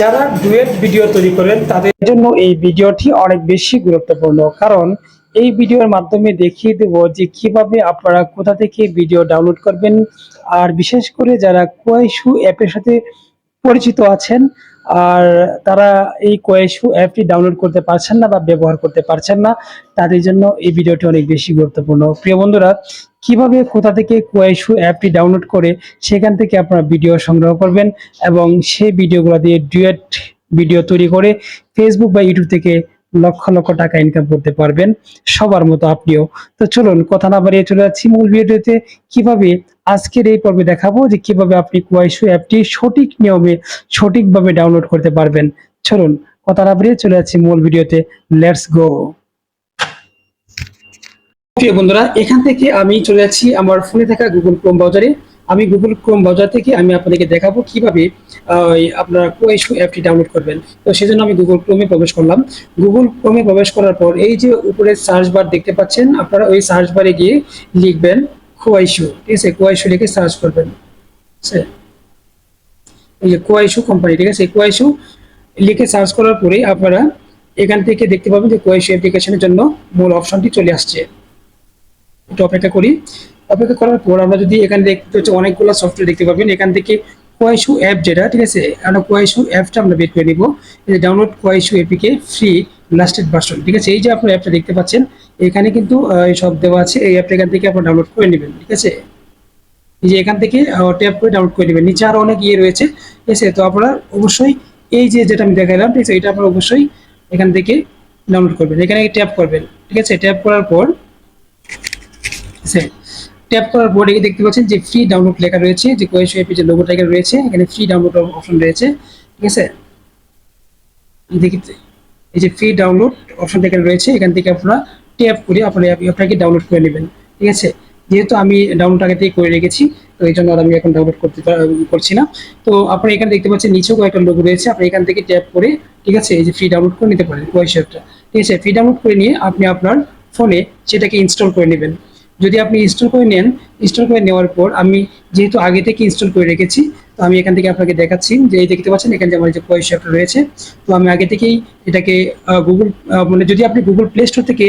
যারা duet video তৈরি করেন, তাদের জন্য এই ভিডিওটি অনেক বেশি গুরুত্বপূর্ণ। কারণ এই ভিডিওর মাধ্যমে দেখিয়ে দেব যে কীভাবে আপনারা কোথা থেকে ভিডিও ডাউনলোড করবেন। আর বিশেষ করে যারা কোয়াইশু অ্যাপের সাথে পরিচিত আছেন আর তারা এই কোয়াইশু অ্যাপটি ডাউনলোড করতে পারছেন না বা ব্যবহার করতে পারছেন না, তাদের জন্য এই ভিডিওটি অনেক বেশি গুরুত্বপূর্ণ। প্রিয় বন্ধুরা, কীভাবে কোথা থেকে কোয়াইশু অ্যাপটি ডাউনলোড করে সেখান থেকে আপনারা ভিডিও সংগ্রহ করবেন এবং সেই ভিডিওগুলো দিয়ে ডুয়েট ভিডিও তৈরি করে ফেসবুক বা ইউটিউব থেকে লক্ষ লক্ষ টাকা ইনকাম করতে পারবেন, সবার মতো আপনিও। তো চলুন, কথা না বাড়িয়ে চলে যাচ্ছি মূল ভিডিওতে। কীভাবে আজকের এই পর্বে দেখাবো যে কীভাবে আপনি কোয়াইশু অ্যাপটি সঠিক নিয়মে সঠিকভাবে ডাউনলোড করতে পারবেন। চলুন, কথা না বাড়িয়ে চলে যাচ্ছি মূল ভিডিওতে। লেটস গো প্রিয় বন্ধুরা, এখান থেকে আমি চলে যাচ্ছি আমার ফোনে থাকা গুগল ক্রোম ব্রাউজারে আমি গুগল ক্রোম ব্রাউজার থেকে আমি আপনাদেরকে দেখাবো কীভাবে আপনারা কোয়েশু অ্যাপটি ডাউনলোড করবেন। তো সেজন্য আমি গুগল ক্রোমে প্রবেশ করলাম। গুগল ক্রোমে প্রবেশ করার পর এই যে উপরে সার্চ বার দেখতে পাচ্ছেন, আপনারা ওই সার্চ বারে গিয়ে লিখবেন কোয়াইশু ঠিক আছে? কোয়াইশু লিখে সার্চ করবেন। এই যে কোয়াইশু কোম্পানি ঠিক আছে? কোয়াইশু লিখে সার্চ করার পরে আপনারা এখান থেকে দেখতে পাবেন যে কোয়াইশু অ্যাপ্লিকেশনের জন্য মূল অপশনটি চলে আসছে। একটু অপেক্ষা করি। অপেক্ষা করার পর আমরা যদি এখানে দেখতে হচ্ছে অনেকগুলো সফটওয়্যার দেখতে পাবেন এখান থেকে কোয়াইশু অ্যাপ যেটা, ঠিক আছে? আমরা কোয়াইশু অ্যাপটা আমরা বের করে নিব। ডাউনলোড কোয়াইশু এপিকে ফ্রি লাস্টেড ভার্সন ঠিক আছে? এই যে আপনার অ্যাপটা দেখতে পাচ্ছেন, এখানে কিন্তু সব দেওয়া আছে। এই অ্যাপটা এখান থেকে আপনার ডাউনলোড করে নেবেন, ঠিক আছে? এই যে এখান থেকে ট্যাপ করে ডাউনলোড করে নেবেন। নিচে আরও অনেক ইয়ে রয়েছে, ঠিক আছে? তো আপনারা অবশ্যই এই যে যেটা আমি দেখালাম, ঠিক আছে? এটা আপনারা অবশ্যই এখান থেকে ডাউনলোড করবেন। এখানে ট্যাপ করবেন, ঠিক আছে? ট্যাপ করার পর ট্যাপ করার পর দেখতে পাচ্ছেন যে ফ্রি ডাউনলোড লেখা রয়েছে, যে কোয়েশো অ্যাপে যে লোগোটা এখানে রয়েছে, এখানে ফ্রি ডাউনলোড অপশন রয়েছে, ঠিক আছে? এই দেখি, এই যে ফ্রি ডাউনলোড অপশন এখানে রয়েছে, এখান থেকে আপনারা ট্যাপ করে আপনারা অ্যাপটাকে ডাউনলোড করে নেবেন, ঠিক আছে? যেহেতু আমি ডাউনলোড আগে থেকে করে রেখেছি, তো এই জন্য আর আমি এখন ডাউনলোড করতে করছি না। তো আপনারা এখানে দেখতে পাচ্ছেন নিচেও কয়েকটা লোগো রয়েছে, আপনি এখান থেকে ট্যাপ করে, ঠিক আছে? এই যে ফ্রি ডাউনলোড করে নিতে পারেন অ্যাপটা ঠিক আছে? ফ্রি ডাউনলোড করে নিয়ে আপনি আপনার ফোনে সেটাকে ইনস্টল করে নেবেন। যদি আপনি ইনস্টল করে নেন ইনস্টল করে নেওয়ার পর আমি যেহেতু আগে থেকে ইনস্টল করে রেখেছি, তো আমি এখান থেকে আপনাকে দেখাচ্ছি যে এই দেখতে পাচ্ছেন, এখানে আমার যে পয়সা অ্যাপটা রয়েছে, তো আমি আগে থেকেই এটাকে গুগল মানে যদি আপনি গুগল প্লে স্টোর থেকে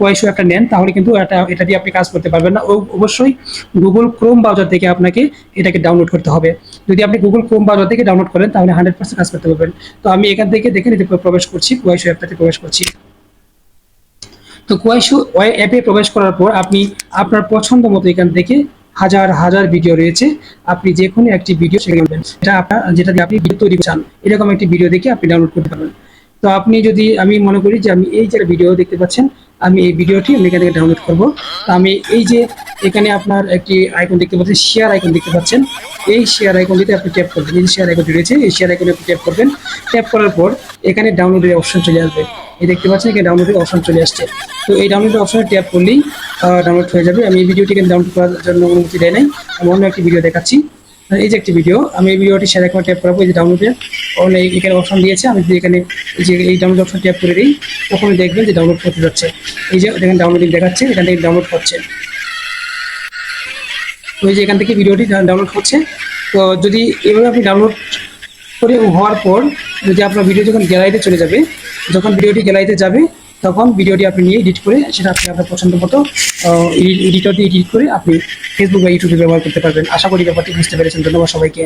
পয়সা অ্যাপটা নেন, তাহলে কিন্তু এটা এটা দিয়ে আপনি কাজ করতে পারবেন না। অবশ্যই গুগল ক্রোম ব্রাউজার থেকে আপনাকে এটাকে ডাউনলোড করতে হবে। যদি আপনি গুগল ক্রোম ব্রাউজার থেকে ডাউনলোড করেন, তাহলে হান্ড্রেড পার্সেন্ট কাজ করতে পারবেন। তো আমি এখান থেকে দেখেন নিতে প্রবেশ করছি পয়সা অ্যাপটাতে প্রবেশ করছি। তো কোয়াইশু অ্যাপে প্রবেশ করার পর আপনি আপনার পছন্দ মতো এখান থেকে হাজার হাজার ভিডিও রয়েছে। আপনি যে কোনো একটি ভিডিও সেখানে এটা আপনার, যেটা দিয়ে আপনি ভিডিও তৈরি চান, এরকম একটি ভিডিও দেখে আপনি ডাউনলোড করতে পারবেন। তো আপনি যদি, আমি মনে করি যে আমি এই যে ভিডিও দেখতে পাচ্ছেন, আমি এই ভিডিওটি আমি এখান থেকে ডাউনলোড করব। তো আমি এই যে এখানে আপনার একটি আইকন দেখতে পাচ্ছেন শেয়ার আইকন দেখতে পাচ্ছেন। এই শেয়ার আইকনটিতে আপনি ট্যাপ করবেন, এই শেয়ার আইকনটি রয়েছে, এই শেয়ার আইকনে আপনি ট্যাপ করবেন। ট্যাপ করার পর এখানে ডাউনলোডের অপশন চলে আসবে। এই দেখতে পাচ্ছেন, এখানে ডাউনলোডের অপশন চলে আসছে। তো এই ডাউনলোডের অপশনে ট্যাপ করলেই ডাউনলোড হয়ে যাবে। আমি এই ভিডিওটি এখানে ডাউনলোড করার জন্য অনুমতি দেয় নাই। আমি অন্য একটি ভিডিও দেখাচ্ছি। এই যে একটি ভিডিও আমি এই ভিডিওটি শেয়ার আইকনে ট্যাপ করাবো। এই যে ডাউনলোডের অনেক এখানে অপশন দিয়েছে। আমি যদি এখানে যে এই ডাউনলোড অপশন ট্যাপ করে দিই তখন দেখবেন যে ডাউনলোড করতে যাচ্ছে। এই যে এখানে ডাউনলোডিং দেখাচ্ছে, এখান থেকে ডাউনলোড হচ্ছে। এই যে এখান থেকে ভিডিওটি ডাউনলোড হচ্ছে, তো যদি এভাবে আপনি ডাউনলোড করে হওয়ার পর যদি আপনার ভিডিও যখন গ্যালারিতে চলে যাবে, যখন ভিডিওটি গ্যালারিতে যাবে, তখন ভিডিওটি আপনি নিয়ে এডিট করে সেটা আপনি আপনার পছন্দ মতো এডিটর দিয়ে এডিট করে আপনি ফেসবুক বা ইউটিউবে ব্যবহার করতে পারবেন। আশা করি ব্যাপারটি বুঝতে পেরেছেন। ধন্যবাদ সবাইকে।